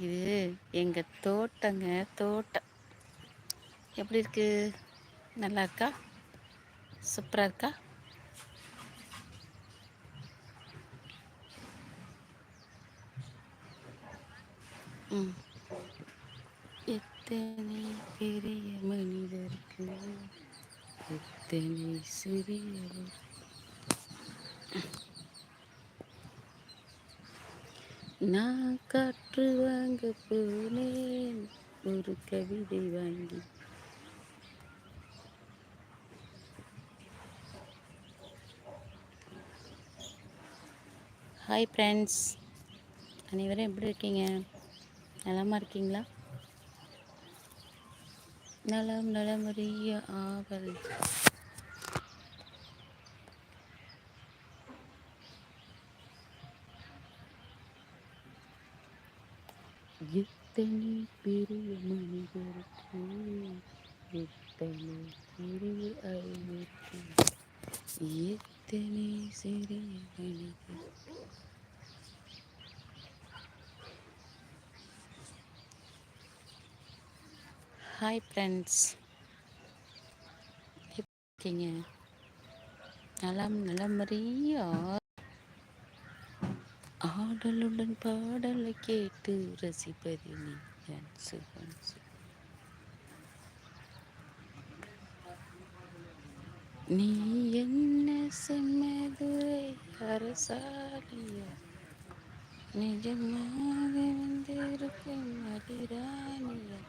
இது எங்கள் தோட்டங்க தோட்டம். எப்படி இருக்கு? நல்லா இருக்கா? சூப்பராக இருக்கா? ம். எத்தனை பெரிய மனிதருக்கு எத்தனை சிறிய நான் காற்று வாங்க போனேன் ஒரு கவிதை வாங்கி. ஹாய் ஃப்ரெண்ட்ஸ் அனைவரும் எப்படி இருக்கீங்க? நலமாக இருக்கீங்களா? நலம் நலமறிய ஆவல். எத்தனை பெரிய மனிதருக்கு எத்தனை சிறிய அறிவிற்கு எத்தனை சிறிய மனிதர் ஹாய் ஃப்ரெண்ட்ஸ் இருக்கீங்க நலம் நலமறிய ஆடலுடன் பாடலை கேட்டு ரசிப்பது நீ என் சுகம் நீ என்ன செம்மதுரை அரசாலியா நிஜமாக வந்திருக்கும் அதிராணியா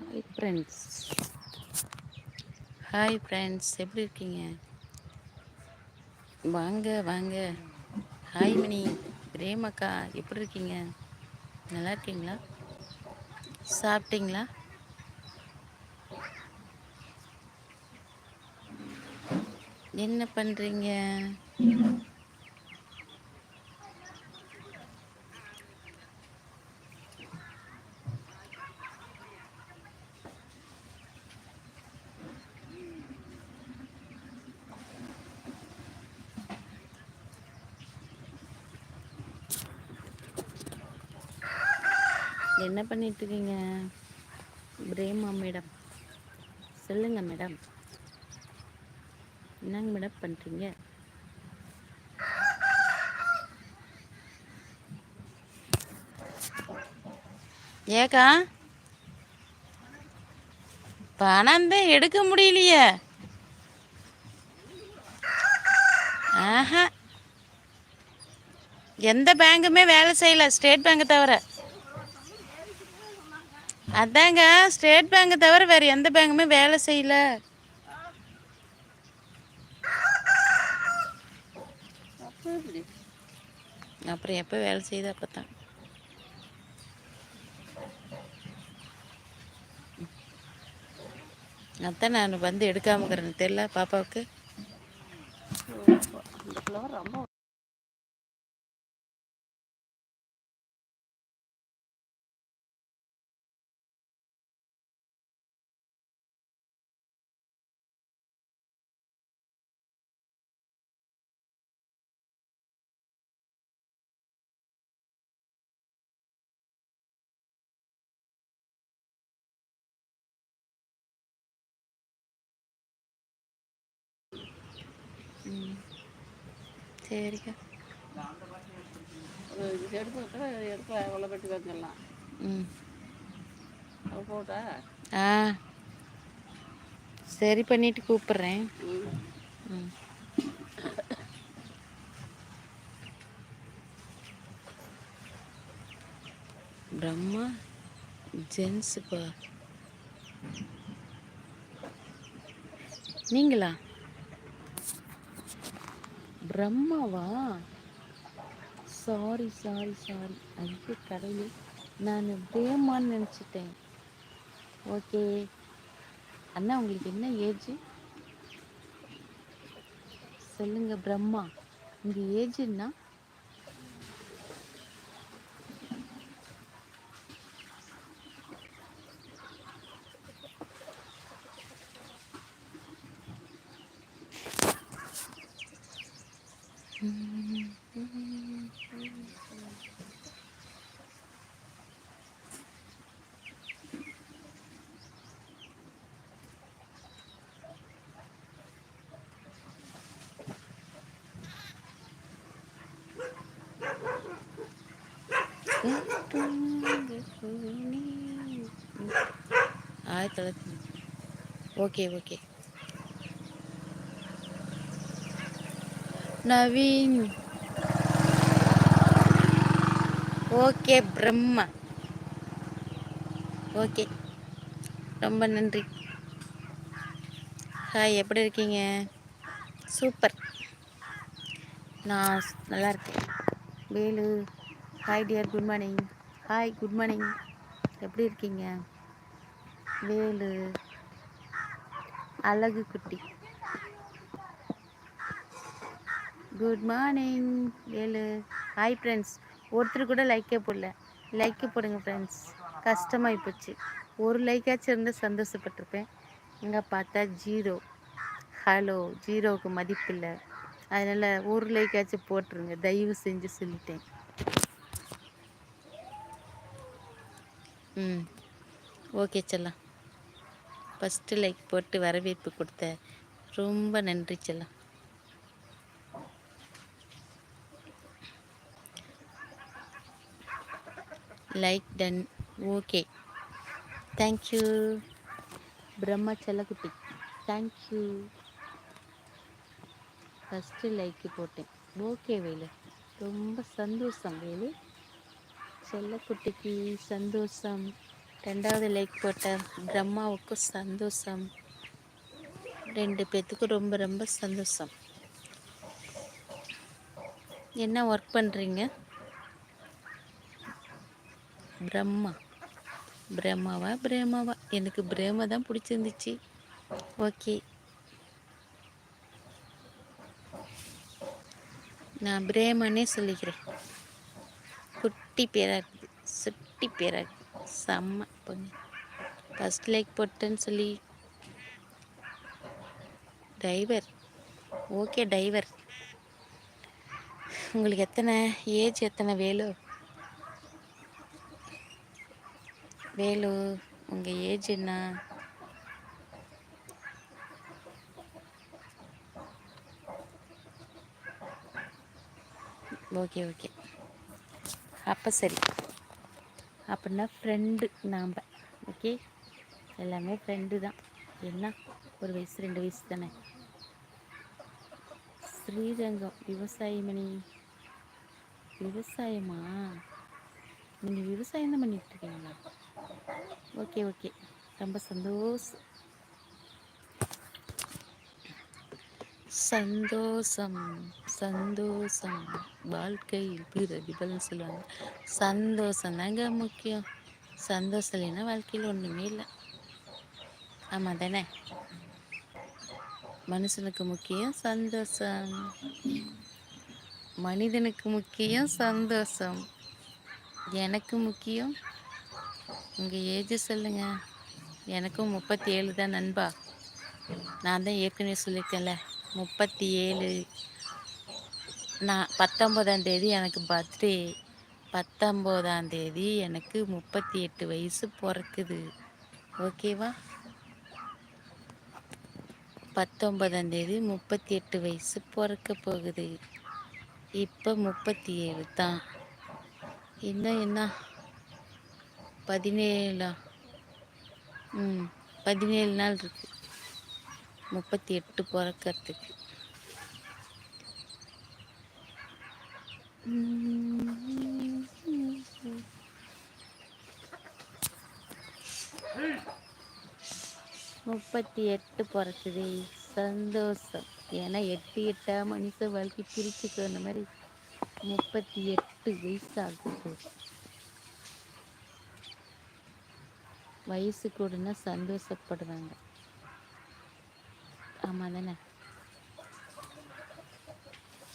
ஹாய் ஃப்ரெண்ட்ஸ் ஹாய் ஃப்ரெண்ட்ஸ் எப்படி இருக்கீங்க? வாங்க வாங்க. ஹாய் மணி. ரேமக்கா எப்படி இருக்கீங்க? நல்லா இருக்கீங்களா? சாப்பிட்டீங்களா? என்ன பண்ணுறீங்க என்ன பண்ணிட்டு இருக்கீங்க பிரேமா மேடம். சொல்லுங்க மேடம். என்னங்க மேடம் பண்ணுறீங்க ஏக்கா பணம் தான் எடுக்க முடியலையே. ஆஹா. எந்த பேங்குமே வேலை செய்யல ஸ்டேட் பேங்கை தவிர. அதாங்க ஸ்டேட் பேங்கை தவிர வேற எந்த பேங்குமே வேலை செய்யல. அப்புறம் எப்போ வேலை செய்யுது அப்போ தான் அதான் நான் வந்து எடுக்காம இருக்கிறேன்னு தெரியல பாப்பாவுக்கு. ரொம்ப சரிக்கா. விட்டா எடுத்து உள்ள பெட்டி வச்சிடலாம். ம். போட்டா? ஆ. சரி பண்ணிட்டு கூப்பிட்றேன். ம். பிரம்மா ஜென்ஸுப்பா. நீங்களா? பிரம்மாவா? சாரி சாரி சாரி ஐயோ கடவுளே. நான் பிரேமான்னு நினச்சிட்டேன். ஓகே அண்ணா உங்களுக்கு என்ன ஏஜ்? சொல்லுங்க பிரம்மா. உங்கள் ஏஜ்னா ஆயிரத்தி தொள்ளாயிரத்தி okay okay Naveen okay Brahma okay ரொம்ப நன்றி. ஹாய் எப்படி இருக்கீங்க? சூப்பர் நான் நல்லா இருக்கேன். Velu. Hi dear good morning hi good morning எப்படி இருக்கீங்க? வேலு. அழகு குட்டி. குட் மார்னிங் ஏழு ஹாய் ஃப்ரெண்ட்ஸ் ஒருத்தர் கூட லைக்கே போடல. லைக்கு போடுங்க ஃப்ரெண்ட்ஸ் கஷ்டமாகி போச்சு. ஒரு லைக்காச்சும் இருந்து சந்தோஷப்பட்டிருப்பேன். இங்கே பார்த்தா ஜீரோ ஹலோ ஜீரோவுக்கு மதிப்பு இல்லை. அதனால் ஒரு லைக்காச்சும் போட்டுருங்க. தயவு செஞ்சு சொல்லிட்டேன். ம். ஓகே செல்லாம் ஃபஸ்ட்டு லைக் போட்டு வரவேற்பு கொடுத்த. ரொம்ப நன்றி செல்லாம் like done okay thank you Brahma செல்லக்குட்டி தேங்க்யூ ஃபஸ்ட்டு லைக்கு போட்டேன். ஓகே வேலு. ரொம்ப சந்தோஷம் வேலு. செல்லக்குட்டிக்கு சந்தோஷம். ரெண்டாவது லைக் போட்ட பிரம்மாவுக்கு சந்தோஷம். ரெண்டு பேர்த்துக்கும் ரொம்ப ரொம்ப சந்தோஷம். என்ன ஒர்க் பண்ணுறீங்க பிரம்மா. பிரம்மாவா? பிரேமாவா? எனக்கு பிரேமா தான் பிடிச்சிருந்துச்சு. ஓகே. நான் பிரேமனே சொல்லிக்கிறேன். குட்டி பேராக இருக்குது. சுட்டி பேராக இருக்குது. செம்ம பொண்ணு. ஃபஸ்ட் லைக் போட்டேன்னு சொல்லி. டிரைவர் ஓகே டிரைவர் உங்களுக்கு எத்தனை ஏஜ் எத்தனை வேலோ? வேலு உங்கள் ஏஜ் என்ன? Okay okay. அப்போ சரி. அப்படின்னா ஃப்ரெண்டு நாம் ஓகே எல்லாமே ஃப்ரெண்டு தான். என்ன? ஒரு வயசு ரெண்டு வயசு தானே? ஸ்ரீரங்கம் விவசாயமணி விவசாயமா? நீங்கள் விவசாயம் தான் பண்ணிட்டு இருக்கீங்களா? Okay okay. ரொம்ப சந்தோஷம் சந்தோஷம் சந்தோஷம். வாழ்க்கையில் பிரதிபலன் சொல்லுவாங்க. சந்தோஷம் தாங்க முக்கியம். சந்தோஷம் இல்லைன்னா வாழ்க்கையில் ஒன்றுமே இல்லை. ஆமாம் தானே? மனுஷனுக்கு முக்கியம் சந்தோஷம். மனிதனுக்கு முக்கியம் சந்தோஷம். எனக்கு முக்கியம் உங்கள் ஏஜ் சொல்லுங்க. எனக்கும் முப்பத்தி ஏழு தான் நண்பா. நான் தான் ஏற்கனவே சொல்லியிருக்கேன்ல முப்பத்தி ஏழு நான் பத்தொம்போதாம் தேதி எனக்கு பர்த்டே பத்தொம்போதாம் தேதி எனக்கு முப்பத்தி எட்டு வயசு பிறக்குது. ஓகேவா பத்தொன்பதாம் தேதி முப்பத்தி எட்டு வயசு பிறக்க போகுது. இப்போ முப்பத்தி ஏழு தான். இன்னும் என்ன? பதினேழா? ம் பதினேழு நாள் இருக்கு. முப்பத்தி எட்டு பிறக்கிறதுக்கு. முப்பத்தி எட்டு பிறக்குது. சந்தோஷம். ஏன்னா எட்டு எட்டா மனுஷ வாழ்க்கை பிரிச்சுக்கோ அந்த மாதிரி முப்பத்தி எட்டு வயசு ஆகுது வயசு கூடனா சந்தோஷப்படுறாங்க ஆமாம் தானே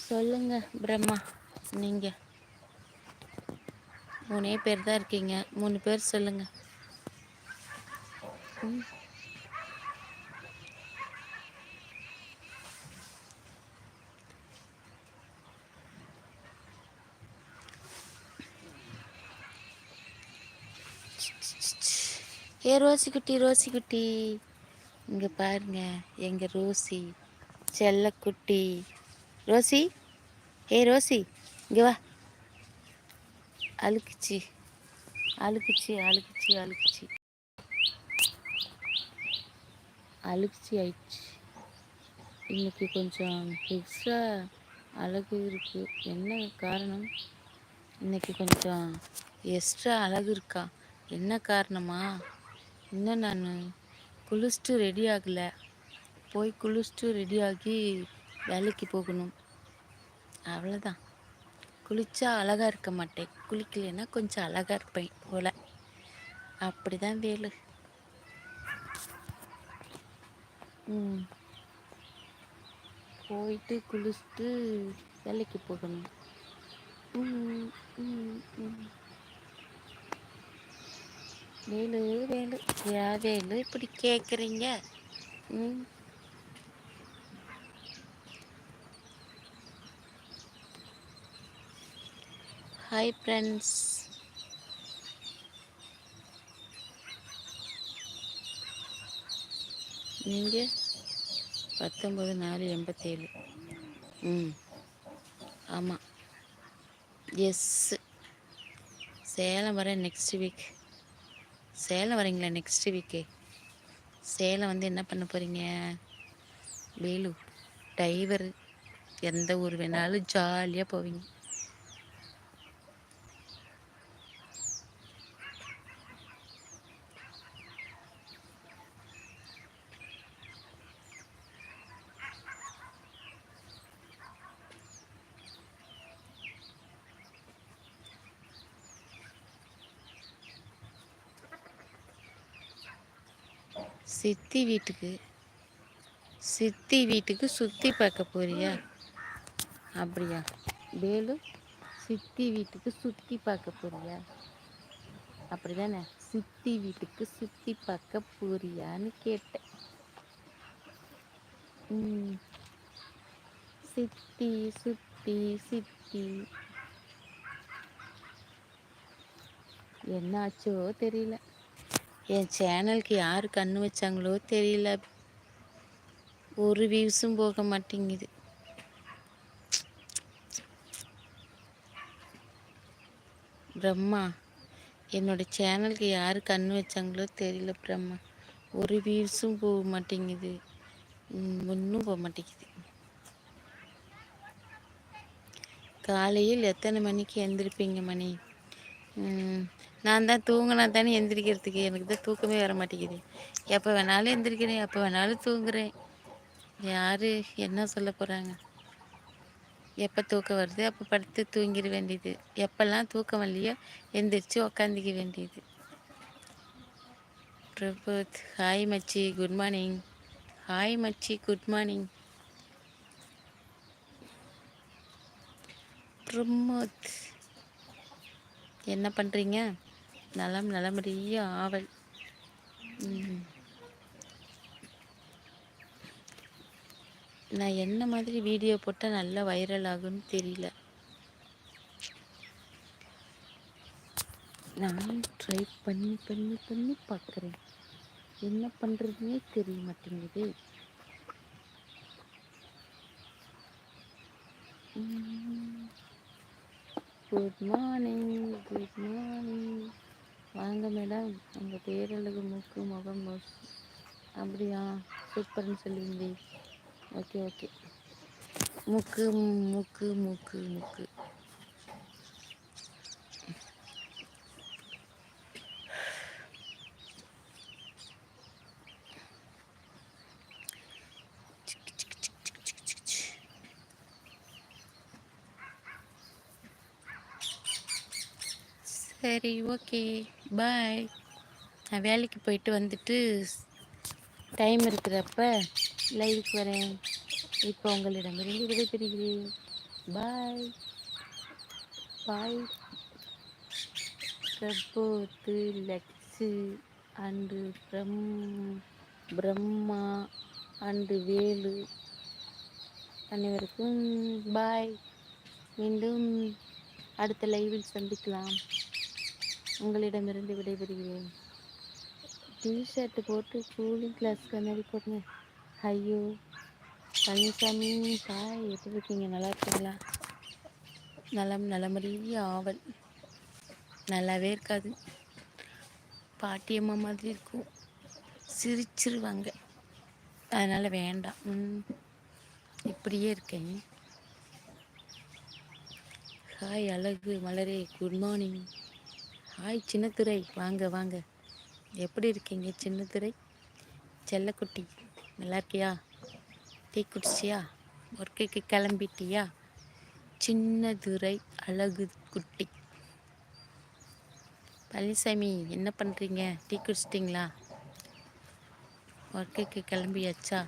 சொல்லுங்க பிரம்மா நீங்க. மூணே பேர் தான் இருக்கீங்க. மூணு பேர் சொல்லுங்க. ம். ஏ ரோசி குட்டி ரோசி குட்டி இங்கே பாருங்க எங்கள் ரோசி. செல்லக்குட்டி. ரோசி? ஏ ரோசி இங்கே வா. அழுக்குச்சி அழுக்குச்சி அழுக்குச்சி அழுக்குச்சி. அழுக்குச்சி ஆயிடுச்சு. இன்னைக்கு கொஞ்சம் எக்ஸ்ட்ரா அழகு இருக்குது என்ன காரணம்? இன்னைக்கு கொஞ்சம் எக்ஸ்ட்ரா அழகு இருக்கா? என்ன காரணமா? இன்னும் நான்? குளிச்சுட்டு ரெடி ஆகலை. போய் குளிச்சுட்டு ரெடி ஆகி வேலைக்கு போகணும். அவ்வளோதான் குளிச்சா அழகாக இருக்க மாட்டேன். குளிக்கலைன்னா கொஞ்சம் அழகாக இருப்பேன் போல. அப்படிதான் வேலு. போயிட்டு குளிச்சுட்டு வேலைக்கு போகணும். ம், ம், ம். வேலு வேலு. யா வேலு இப்படி கேட்குறீங்க ம். ஹாய் ஃப்ரெண்ட்ஸ் நீங்கள் பத்தொம்பது நாலு எண்பத்தேழு. ம். ஆமாம் எஸ் சேலம் வரேன் நெக்ஸ்ட் வீக் சேலம் வரீங்களா நெக்ஸ்ட் வீக்கு சேலம் வந்து என்ன பண்ண போகிறீங்க வேலு டைவர் எந்த ஊர் வேணாலும் ஜாலியாக போவீங்க. சித்தி வீட்டுக்கு சித்தி வீட்டுக்கு சுற்றி பார்க்க போறியா? அப்படியா? வேலு சித்தி வீட்டுக்கு சுற்றி பார்க்க போறியா? அப்படி தானே சித்தி வீட்டுக்கு சுற்றி பார்க்க போறியான்னு கேட்டேன். சித்தி சுத்தி சித்தி. என்னாச்சோ தெரியல. என் சேனலுக்கு யார் கண்ணு வச்சாங்களோ தெரியல. ஒரு வியூஸும் போக மாட்டேங்குது. பிரம்மா என்னோட சேனலுக்கு யார் கண்ணு வச்சாங்களோ தெரியல பிரம்மா. ஒரு வியூஸும் போக மாட்டேங்குது. ஒன்றும் போக மாட்டேங்குது. காலையில் எத்தனை மணிக்கு எழுந்திருப்பீங்க மணி? நான் தான் தூங்கினா தானே எந்திரிக்கிறதுக்கு எனக்கு தான் தூக்கமே வர மாட்டேங்குது. எப்போ வேணாலும் எந்திரிக்கிறேன் எப்போ வேணாலும் தூங்குறேன். யார் என்ன சொல்ல போகிறாங்க எப்போ தூக்கம் வருது அப்போ படுத்து தூங்கிட வேண்டியது. எப்போல்லாம் தூக்கம் வரலையோ எந்திரிச்சு உக்காந்துக்க வேண்டியது. பிரபுத் ஹாய் மச்சி குட் மார்னிங் ஹாய் மச்சி குட் மார்னிங் பிரமோத் என்ன பண்ணுறீங்க நலம் நலமறிய ஆவல். நான் என்ன மாதிரி வீடியோ போட்டால் நல்லா வைரல் ஆகும்னு தெரியல. நான் ட்ரை பண்ணி பண்ணி பண்ணி பார்க்குறேன் என்ன பண்ணுறதுனே தெரிய மாட்டேங்குது. குட் மார்னிங் குட் மார்னிங் வாங்க மேடம் உங்கள் பேரழகு மூக்கு முகம் அப்படியா? சூப்பர்னு சொல்லியிருந்தேன் ஓகே ஓகே மூக்கு மூக்கு மூக்கு மூக்கு. சரி ஓகே. பாய். நான் வேலைக்கு போயிட்டு வந்துட்டு டைம் இருக்கிறப்ப லைவுக்கு வரேன். இப்போ உங்களிடமிருந்து விடைபெறுகிறேன். Bye bye Prabodh Laksh and Brahm Brahma and Velu. அனைவருக்கும் பாய் மீண்டும் அடுத்த லைவில் சந்திக்கலாம். உங்களிடமிருந்து விடைபெறுகிறேன். டிஷர்ட் போட்டு கூலிங் கிளாஸ்க்கு மாதிரி போட்டுங்க. ஐயோ பழனிசாமி பாய் எப்படி இருக்கீங்க? நல்லா இருக்கீங்களா? நலம் நலமறிய ஆவல். நல்லாவே இருக்காது. பாட்டியம்மா மாதிரி இருக்கும். சிரிச்சிருவாங்க. அதனால் வேண்டாம். ம் இப்படியே இருக்கேன். ஹாய் அழகு மலரே குட் மார்னிங் ஹாய் சின்னத்துறை வாங்க வாங்க. எப்படி இருக்கீங்க சின்னத்துறை செல்லக்குட்டி நல்லா இருக்கியா டீ குடிச்சியா ஒர்க்குக்கு கிளம்பிட்டியா? சின்னதுரை அழகு குட்டி. பழனிசாமி என்ன பண்ணுறீங்க டீ குடிச்சிட்டிங்களா? ஒர்க்குக்கு கிளம்பியாச்சா?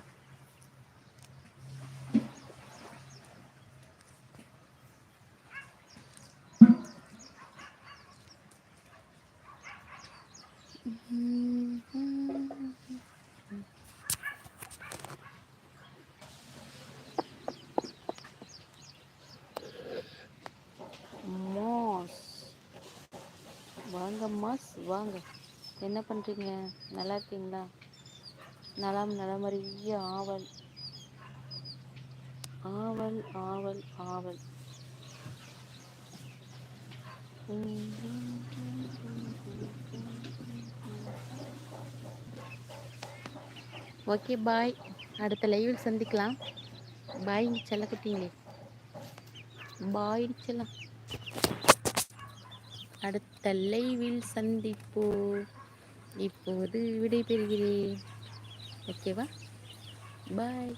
வாங்க. என்ன பண்ணுறீங்க நல்லா இருக்கீங்களா? நலம் நலமறிய ஆவல். ஆவல் ஆவல் ஆவல். Okay bye. அடுத்த லைவில் சந்திக்கலாம். பாய் செல்லக்குட்டிங்களே. பாய் செல்லாம். அடுத்த லைவில் சந்திப்போ இப்போது விடைபெறுகிறேன். ஓகேவா? பாய்